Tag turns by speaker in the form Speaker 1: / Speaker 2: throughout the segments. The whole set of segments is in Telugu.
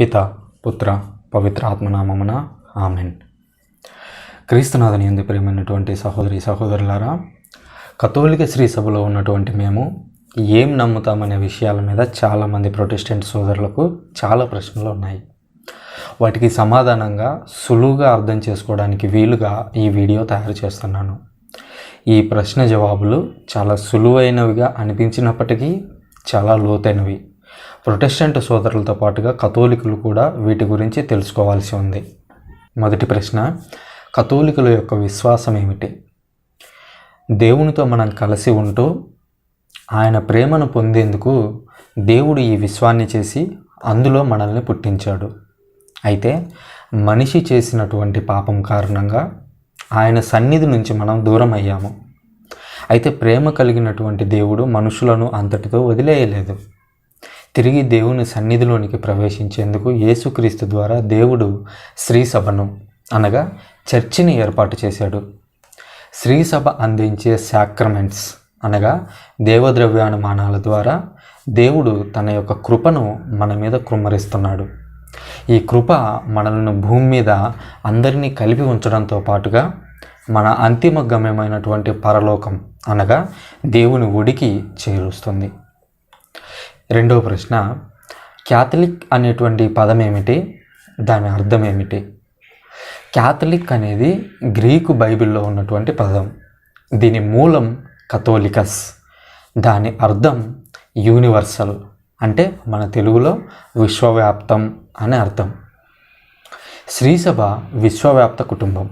Speaker 1: పిత పుత్ర పవిత్ర ఆత్మనామమున ఆమెన్. క్రీస్తునాథని ఎందు ప్రేమైనటువంటి సహోదరి సహోదరులారా కథోలిక శ్రీ సభలో ఉన్నటువంటి మేము ఏం నమ్ముతామనే విషయాల మీద చాలామంది ప్రొటెస్టెంట్ సోదరులకు చాలా ప్రశ్నలు ఉన్నాయి. వాటికి సమాధానంగా సులువుగా అర్థం చేసుకోవడానికి వీలుగా ఈ వీడియో తయారు చేస్తున్నాను. ఈ ప్రశ్న జవాబులు చాలా సులువైనవిగా అనిపించినప్పటికీ చాలా లోతైనవి. ప్రొటెస్టెంట్ సోదరులతో పాటుగా కథోలికులు కూడా వీటి గురించి తెలుసుకోవాల్సి ఉంది. మొదటి ప్రశ్న కథోలికుల యొక్క విశ్వాసం ఏమిటి? దేవునితో మనం కలిసి ఉంటూ ఆయన ప్రేమను పొందేందుకు దేవుడు ఈ విశ్వాన్ని చేసి అందులో మనల్ని పుట్టించాడు. అయితే మనిషి చేసినటువంటి పాపం కారణంగా ఆయన సన్నిధి నుంచి మనం దూరం అయ్యాము. అయితే ప్రేమ కలిగినటువంటి దేవుడు మనుషులను అంతటితో వదిలేయలేదు. తిరిగి దేవుని సన్నిధిలోనికి ప్రవేశించేందుకు యేసుక్రీస్తు ద్వారా దేవుడు శ్రీ సభను అనగా చర్చిని ఏర్పాటు చేశాడు. శ్రీ సభ అందించే సాక్రమెంట్స్ అనగా దేవద్రవ్యానుమానాల ద్వారా దేవుడు తన యొక్క కృపను మన మీద కుమ్మరిస్తున్నాడు. ఈ కృప మనలను భూమి మీద అందరినీ కలిపి ఉంచడంతో పాటుగా మన అంతిమ గమ్యమైనటువంటి పరలోకం అనగా దేవుని ఒడికి చేరుస్తుంది. రెండవ ప్రశ్న క్యాథలిక్ అనేటువంటి పదం ఏమిటి దాని అర్థం ఏమిటి? క్యాథలిక్ అనేది గ్రీకు బైబిల్లో ఉన్నటువంటి పదం. దీని మూలం కథోలికస్. దాని అర్థం యూనివర్సల్. అంటే మన తెలుగులో విశ్వవ్యాప్తం అని అర్థం. శ్రీసభ విశ్వవ్యాప్త కుటుంబం.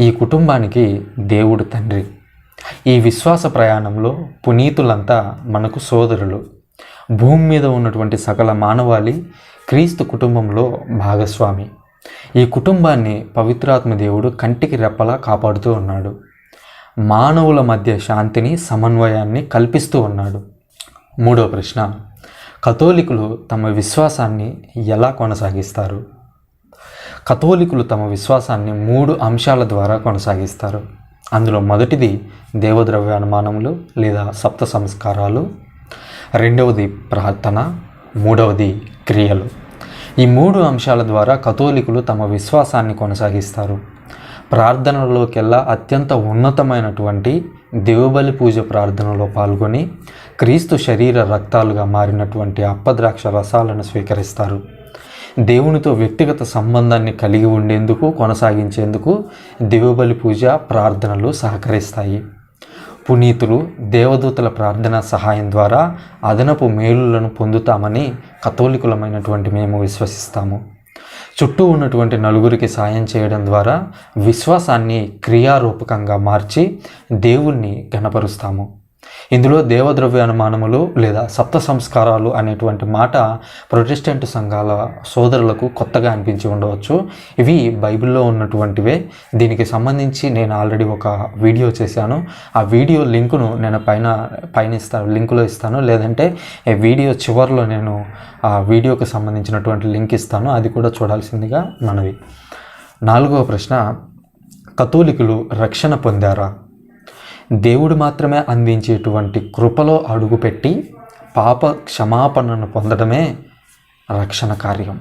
Speaker 1: ఈ కుటుంబానికి దేవుడు తండ్రి. ఈ విశ్వాస ప్రయాణంలో పునీతులంతా మనకు సోదరులు. భూమి మీద ఉన్నటువంటి సకల మానవాళి క్రీస్తు కుటుంబంలో భాగస్వామి. ఈ కుటుంబాన్ని పవిత్రాత్మ దేవుడు కంటికి రెప్పలా కాపాడుతూ ఉన్నాడు. మానవుల మధ్య శాంతిని సమన్వయాన్ని కల్పిస్తూ ఉన్నాడు. మూడో ప్రశ్న కథోలికులు తమ విశ్వాసాన్ని ఎలా కొనసాగిస్తారు? కథోలికులు తమ విశ్వాసాన్ని మూడు అంశాల ద్వారా కొనసాగిస్తారు. అందులో మొదటిది దేవద్రవ్యానుమానములు లేదా సప్త సంస్కారాలు రెండవది ప్రార్థన మూడవది క్రియలు. ఈ మూడు అంశాల ద్వారా కథోలికులు తమ విశ్వాసాన్ని కొనసాగిస్తారు. ప్రార్థనలోకెల్లా అత్యంత ఉన్నతమైనటువంటి దేవబలి పూజ ప్రార్థనలో పాల్గొని క్రీస్తు శరీర రక్తాలుగా మారినటువంటి అప్పద్రాక్ష రసాలను స్వీకరిస్తారు. దేవునితో వ్యక్తిగత సంబంధాన్ని కలిగి ఉండేందుకు కొనసాగించేందుకు దేవుబలి పూజ ప్రార్థనలు సహకరిస్తాయి. పునీతులు దేవదూతల ప్రార్థన సహాయం ద్వారా అదనపు మేలులను పొందుతామని కథోలికులమైనటువంటి మేము విశ్వసిస్తాము. చుట్టూ ఉన్నటువంటి నలుగురికి సాయం చేయడం ద్వారా విశ్వాసాన్ని క్రియారూపకంగా మార్చి దేవుణ్ణి గణపరుస్తాము ఇందులో దేవద్రవ్య అనుమానములు లేదా సప్త సంస్కారాలు అనేటువంటి మాట ప్రొటెస్టెంట్ సంఘాల సోదరులకు కొత్తగా అనిపించి ఉండవచ్చు. ఇవి బైబిల్లో ఉన్నటువంటివే. దీనికి సంబంధించి నేను ఆల్రెడీ ఒక వీడియో చేశాను. ఆ వీడియో లింకును నేను పైన పైన ఇస్తాను లింకులో ఇస్తాను. లేదంటే ఈ వీడియో చివరిలో నేను ఆ వీడియోకి సంబంధించినటువంటి లింక్ ఇస్తాను. అది కూడా చూడాల్సిందిగా మనవి. నాలుగవ ప్రశ్న కథోలికులు రక్షణ పొందారా? దేవుడు మాత్రమే అందించేటువంటి కృపలో అడుగుపెట్టి పాప క్షమాపణను పొందడమే రక్షణ కార్యం.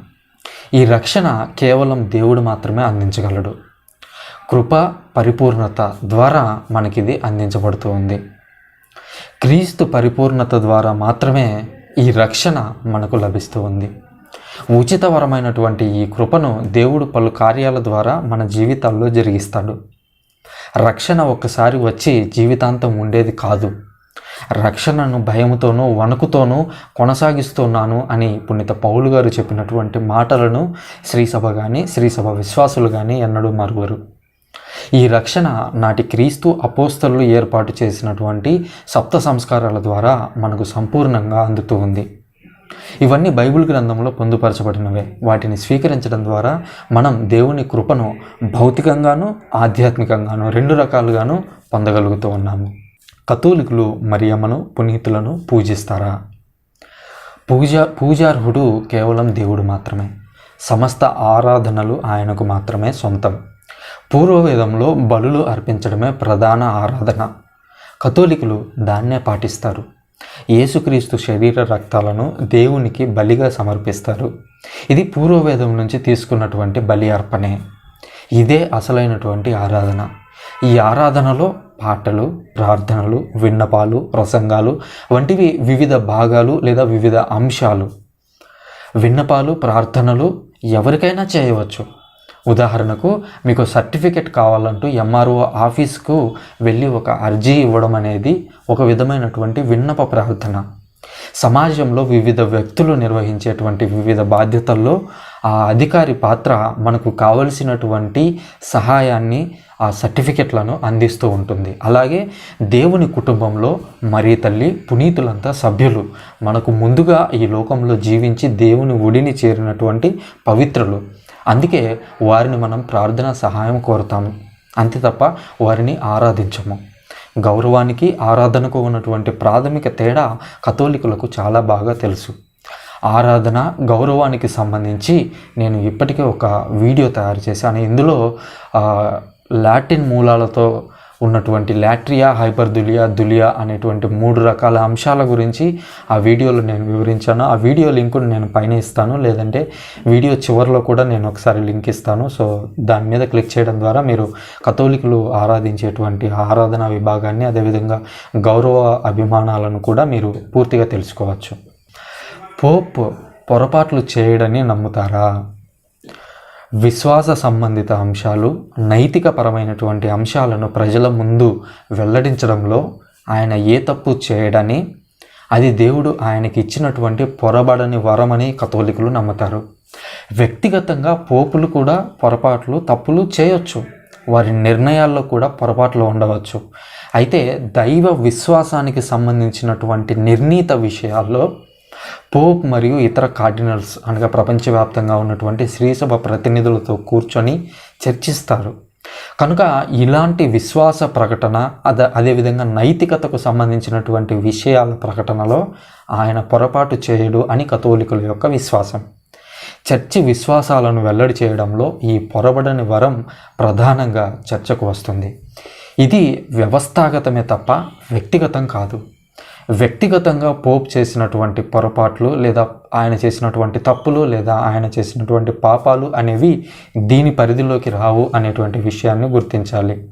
Speaker 1: ఈ రక్షణ కేవలం దేవుడు మాత్రమే అందించగలడు. కృప పరిపూర్ణత ద్వారా మనకిది అందించబడుతూ ఉంది. క్రీస్తు పరిపూర్ణత ద్వారా మాత్రమే ఈ రక్షణ మనకు లభిస్తూ ఉంది. ఉచితవరమైనటువంటి ఈ కృపను దేవుడు పలు కార్యాల ద్వారా మన జీవితాల్లో జరిగిస్తాడు. రక్షణ ఒక్కసారి వచ్చి జీవితాంతం ఉండేది కాదు. రక్షణను భయముతోనూ వణుకుతోనూ కొనసాగిస్తున్నాను అని పుణ్యత పౌలు గారు చెప్పినటువంటి మాటలను శ్రీసభ కానీ శ్రీసభ విశ్వాసులు కానీ ఎన్నడూ మరువరు. ఈ రక్షణ నాటి క్రీస్తు అపోస్తలు ఏర్పాటు చేసినటువంటి సప్త సంస్కారాల ద్వారా మనకు సంపూర్ణంగా అందుతూ ఉంది. ఇవన్నీ బైబిల్ గ్రంథంలో పొందుపరచబడినవే. వాటిని స్వీకరించడం ద్వారా మనం దేవుని కృపను భౌతికంగాను ఆధ్యాత్మికంగాను రెండు రకాలుగాను పొందగలుగుతూ ఉన్నాము. కథోలికులు మరియమ్మను పునీతులను పూజిస్తారా? పూజ పూజార్హుడు కేవలం దేవుడు మాత్రమే. సమస్త ఆరాధనలు ఆయనకు మాత్రమే సొంతం. పూర్వవేదంలో బలులు అర్పించడమే ప్రధాన ఆరాధన. కథోలికులు దాన్నే పాటిస్తారు. యేసుక్రీస్తు శరీర రక్తాలను దేవునికి బలిగా సమర్పిస్తారు. ఇది పూర్వవేదం నుంచి తీసుకున్నటువంటి బలి అర్పణే. ఇదే అసలైనటువంటి ఆరాధన. ఈ ఆరాధనలో పాటలు ప్రార్థనలు విన్నపాలు ప్రసంగాలు వంటివి వివిధ భాగాలు లేదా వివిధ అంశాలు. విన్నపాలు ప్రార్థనలు ఎవరికైనా చేయవచ్చు. ఉదాహరణకు మీకు సర్టిఫికెట్ కావాలంటూ ఎంఆర్ఓ ఆఫీస్కు వెళ్ళి ఒక అర్జీ ఇవ్వడం అనేది ఒక విధమైనటువంటి విన్నప ప్రార్థన. సమాజంలో వివిధ వ్యక్తులు నిర్వహించేటువంటి వివిధ బాధ్యతల్లో ఆ అధికారి పాత్ర మనకు కావలసినటువంటి సహాయాన్ని ఆ సర్టిఫికెట్లను అందిస్తూ ఉంటుంది. అలాగే దేవుని కుటుంబంలో మరీ తల్లి పునీతులంతా సభ్యులు. మనకు ముందుగా ఈ లోకంలో జీవించి దేవుని ఒడిని చేరినటువంటి పవిత్రులు. అందుకే వారిని మనం ప్రార్థన సహాయం కోరుతాము. అంతే తప్ప వారిని ఆరాధించము. గౌరవానికి ఆరాధనకు ఉన్నటువంటి ప్రాథమిక తేడా కథోలికులకు చాలా బాగా తెలుసు. ఆరాధన గౌరవానికి సంబంధించి నేను ఇప్పటికే ఒక వీడియో తయారు చేశాను. ఇందులో లాటిన్ మూలాలతో ఉన్నటువంటి లాట్రియా హైపర్దులియా దులియా అనేటువంటి మూడు రకాల అంశాల గురించి ఆ వీడియోలో నేను వివరించాను. ఆ వీడియో లింకును నేను పైన ఇస్తాను. లేదంటే వీడియో చివరిలో కూడా నేను ఒకసారి లింక్ ఇస్తాను. సో దాని మీద క్లిక్ చేయడం ద్వారా మీరు కథోలికులు ఆరాధించేటువంటి ఆరాధన విభాగాన్ని అదేవిధంగా గౌరవ అభిమానాలను కూడా మీరు పూర్తిగా తెలుసుకోవచ్చు. పోప్ పొరపాట్లు చేయడని నమ్ముతారా? విశ్వాస సంబంధిత అంశాలు నైతికపరమైనటువంటి అంశాలను ప్రజల ముందు వెల్లడించడంలో ఆయన ఏ తప్పు చేయడని అది దేవుడు ఆయనకి ఇచ్చినటువంటి పొరబడని వరమని కథోలికులు నమ్ముతారు. వ్యక్తిగతంగా పోపులు కూడా పొరపాట్లు తప్పులు చేయొచ్చు. వారి నిర్ణయాల్లో కూడా పొరపాట్లు ఉండవచ్చు. అయితే దైవ విశ్వాసానికి సంబంధించినటువంటి నిర్ణీత విషయాల్లో పోప్ మరియు ఇతర కార్డినల్స్ అనగా ప్రపంచవ్యాప్తంగా ఉన్నటువంటి శ్రీసభ ప్రతినిధులతో కూర్చొని చర్చిస్తారు. కనుక ఇలాంటి విశ్వాస ప్రకటన అద అదేవిధంగా నైతికతకు సంబంధించినటువంటి విషయాల ప్రకటనలో ఆయన పొరపాటు చేయడు అని కథోలికుల యొక్క విశ్వాసం. చర్చి విశ్వాసాలను వెల్లడి చేయడంలో ఈ పొరబడని వరం ప్రధానంగా చర్చకు వస్తుంది. ఇది వ్యవస్థాగతమే తప్ప వ్యక్తిగతం కాదు. వ్యక్తిగతంగా పోప్ చేసినటువంటి పొరపాట్లు లేదా ఆయన చేసినటువంటి తప్పులు లేదా ఆయన చేసినటువంటి పాపాలు అనేవి దీని పరిధిలోకి రావు అనేటువంటి విషయాన్ని గుర్తించాలి.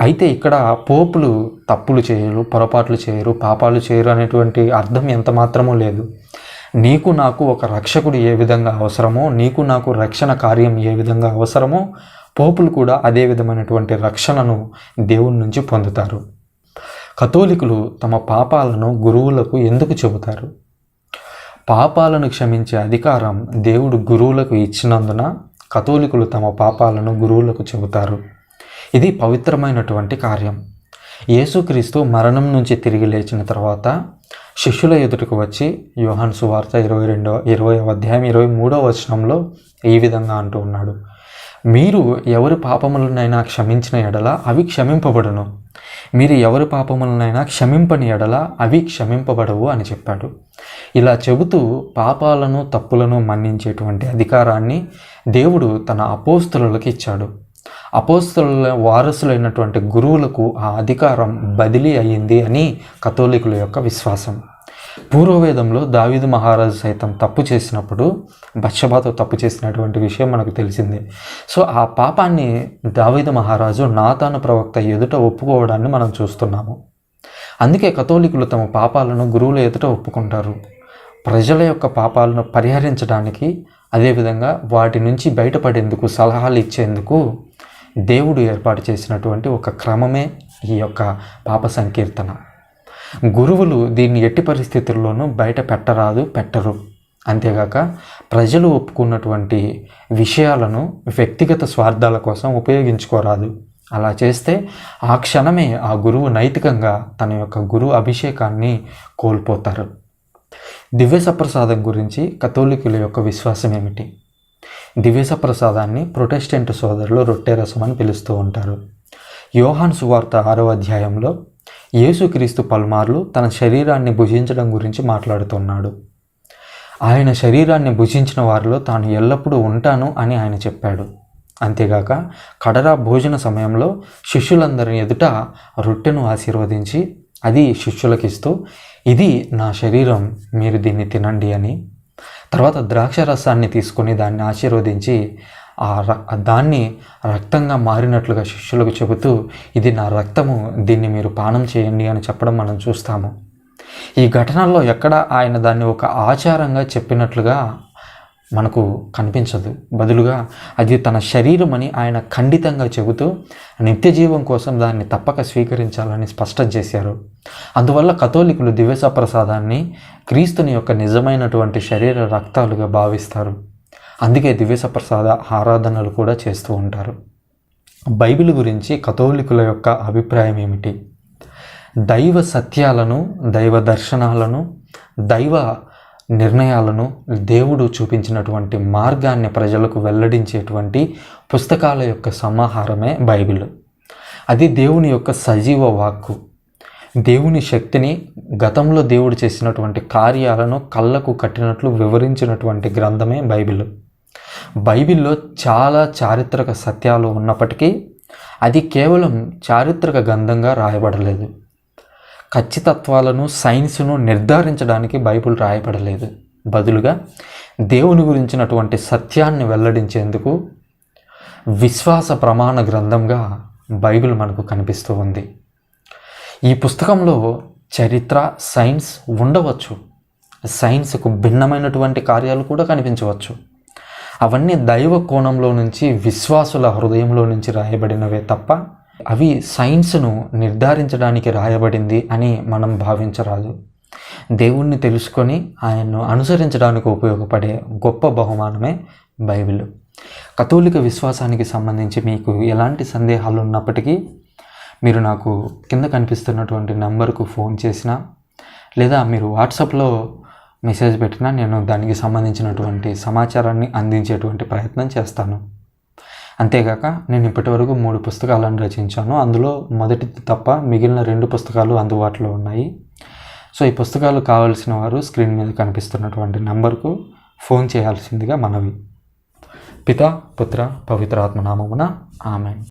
Speaker 1: అయితే ఇక్కడ పోపులు తప్పులు చేయరు పొరపాట్లు చేయరు పాపాలు చేయరు అనేటువంటి అర్థం ఎంత మాత్రమూ లేదు. నీకు నాకు ఒక రక్షకుడు ఏ విధంగా అవసరమో నీకు నాకు రక్షణ కార్యం ఏ విధంగా అవసరమో పోపులు కూడా అదే విధమైనటువంటి రక్షణను దేవుని నుంచి పొందుతారు. కథోలికులు తమ పాపాలను గురువులకు ఎందుకు చెబుతారు? పాపాలను క్షమించే అధికారం దేవుడు గురువులకు ఇచ్చినందున కథోలికులు తమ పాపాలను గురువులకు చెబుతారు. ఇది పవిత్రమైనటువంటి కార్యం. యేసుక్రీస్తు మరణం నుంచి తిరిగి లేచిన తర్వాత శిష్యుల ఎదుటకు వచ్చి యోహాన్ సువార్త ఇరవై రెండవ ఇరవై అధ్యాయం ఇరవై మూడవ వచనంలో ఈ విధంగా అంటూ ఉన్నాడు. మీరు ఎవరి పాపములనైనా క్షమించిన ఎడల అవి క్షమింపబడును. మీరు ఎవరి పాపములనైనా క్షమింపని ఎడల అవి క్షమింపబడవు అని చెప్పాడు. ఇలా చెబుతూ పాపాలను తప్పులను మన్నించేటువంటి అధికారాన్ని దేవుడు తన అపోస్తులకు ఇచ్చాడు. అపోస్తుల వారసులైనటువంటి గురువులకు ఆ అధికారం బదిలీ అయ్యింది అని కథోలికుల యొక్క విశ్వాసం. పూర్వవేదంలో దావీదు మహారాజు సైతం తప్పు చేసినప్పుడు బత్షబాతో తప్పు చేసినటువంటి విషయం మనకు తెలిసిందే. సో ఆ పాపాన్ని దావీదు మహారాజు నాతాను ప్రవక్త ఎదుట ఒప్పుకోవడాన్ని మనం చూస్తున్నాము. అందుకే కథోలికులు తమ పాపాలను గురువుల ఎదుట ఒప్పుకుంటారు. ప్రజల యొక్క పాపాలను పరిహరించడానికి అదేవిధంగా వాటి నుంచి బయటపడేందుకు సలహాలు ఇచ్చేందుకు దేవుడు ఏర్పాటు చేసినటువంటి ఒక క్రమమే ఈ యొక్క పాప సంకీర్తన. గురువులు దీన్ని ఎట్టి పరిస్థితుల్లోనూ బయట పెట్టరాదు పెట్టరు. అంతేగాక ప్రజలు ఒప్పుకున్నటువంటి విషయాలను వ్యక్తిగత స్వార్థాల కోసం ఉపయోగించుకోరాదు. అలా చేస్తే ఆ క్షణమే ఆ గురువు నైతికంగా తన యొక్క గురువు అభిషేకాన్ని కోల్పోతారు. దివ్య సప్రసాదం గురించి కథోలికుల యొక్క విశ్వాసం ఏమిటి? దివ్య సప్రసాదాన్ని ప్రొటెస్టెంట్ సోదరులు రొట్టె రసం అని పిలుస్తూ ఉంటారు. యోహాన్ సువార్త ఆరో అధ్యాయంలో యేసుక్రీస్తు పలుమార్లు తన శరీరాన్ని భుజించడం గురించి మాట్లాడుతున్నాడు. ఆయన శరీరాన్ని భుజించిన వారిలో తాను ఎల్లప్పుడూ ఉంటాను అని ఆయన చెప్పాడు. అంతేగాక కడరా భోజన సమయంలో శిష్యులందరి ఎదుట రొట్టెను ఆశీర్వదించి అది శిష్యులకిస్తూ ఇది నా శరీరం మీరు దీన్ని తినండి అని. తర్వాత ద్రాక్ష రసాన్ని తీసుకొని దాన్ని ఆశీర్వదించి ఆ ర- దాన్ని రక్తంగా మారినట్లుగా శిష్యులకు చెబుతూ ఇది నా రక్తము దీన్ని మీరు పానం చేయండి అని చెప్పడం మనం చూస్తాము. ఈ ఘటనల్లో ఎక్కడ ఆయన దాన్ని ఒక ఆచారంగా చెప్పినట్లుగా మనకు కనిపించదు. బదులుగా అది తన శరీరం అని ఆయన ఖండితంగా చెబుతూ నిత్య జీవం కోసం దాన్ని తప్పక స్వీకరించాలని స్పష్టం చేశారు. అందువల్ల కథోలికులు దివ్యస ప్రసాదాన్ని క్రీస్తుని యొక్క నిజమైనటువంటి శరీర రక్తాలుగా భావిస్తారు. అందుకే దివ్యసప్రసాద ఆరాధనలు కూడా చేస్తూ ఉంటారు. బైబిల్ గురించి కథోలికుల యొక్క అభిప్రాయం ఏమిటి? దైవ సత్యాలను దైవ దర్శనాలను దైవ నిర్ణయాలను దేవుడు చూపించినటువంటి మార్గాన్ని ప్రజలకు వెల్లడించేటువంటి పుస్తకాల యొక్క సమాహారమే బైబిల్. అది దేవుని యొక్క సజీవ వాక్కు. దేవుని శక్తిని గతంలో దేవుడు చేసినటువంటి కార్యాలను కళ్ళకు కట్టినట్లు వివరించినటువంటి గ్రంథమే బైబిల్. బైబిల్లో చాలా చారిత్రక సత్యాలు ఉన్నప్పటికీ అది కేవలం చారిత్రక గ్రంథంగా రాయబడలేదు. ఖచ్చితత్వాలను సైన్స్ను నిర్ధారించడానికి బైబిల్ రాయబడలేదు. బదులుగా దేవుని గురించినటువంటి సత్యాన్ని వెల్లడించేందుకు విశ్వాస ప్రమాణ గ్రంథంగా బైబిల్ మనకు కనిపిస్తూ ఉంది. ఈ పుస్తకంలో చరిత్ర సైన్స్ ఉండవచ్చు. సైన్స్కు భిన్నమైనటువంటి కార్యాలు కూడా కనిపించవచ్చు. అవన్నీ దైవ కోణంలో నుంచి విశ్వాసుల హృదయంలో నుంచి రాయబడినవే తప్ప అవి సైన్స్ను నిర్ధారించడానికి రాయబడింది అని మనం భావించరాదు. దేవుణ్ణి తెలుసుకొని ఆయన్ను అనుసరించడానికి ఉపయోగపడే గొప్ప బహుమానమే బైబిల్. కథోలిక విశ్వాసానికి సంబంధించి మీకు ఎలాంటి సందేహాలు ఉన్నప్పటికీ మీరు నాకు కింద కనిపిస్తున్నటువంటి నంబర్కు ఫోన్ చేసినా లేదా మీరు వాట్సాప్లో మెసేజ్ పెట్టినా నేను దానికి సంబంధించినటువంటి సమాచారాన్ని అందించేటువంటి ప్రయత్నం చేస్తాను. అంతేగాక నేను ఇప్పటివరకు మూడు పుస్తకాలను రచించాను. అందులో మొదటిది తప్ప మిగిలిన రెండు పుస్తకాలు అందుబాటులో ఉన్నాయి. సో ఈ పుస్తకాలు కావాల్సిన వారు స్క్రీన్ మీద కనిపిస్తున్నటువంటి నంబర్కు ఫోన్ చేయాల్సిందిగా మనవి. పిత పుత్ర పవిత్రాత్మ నామమున ఆమె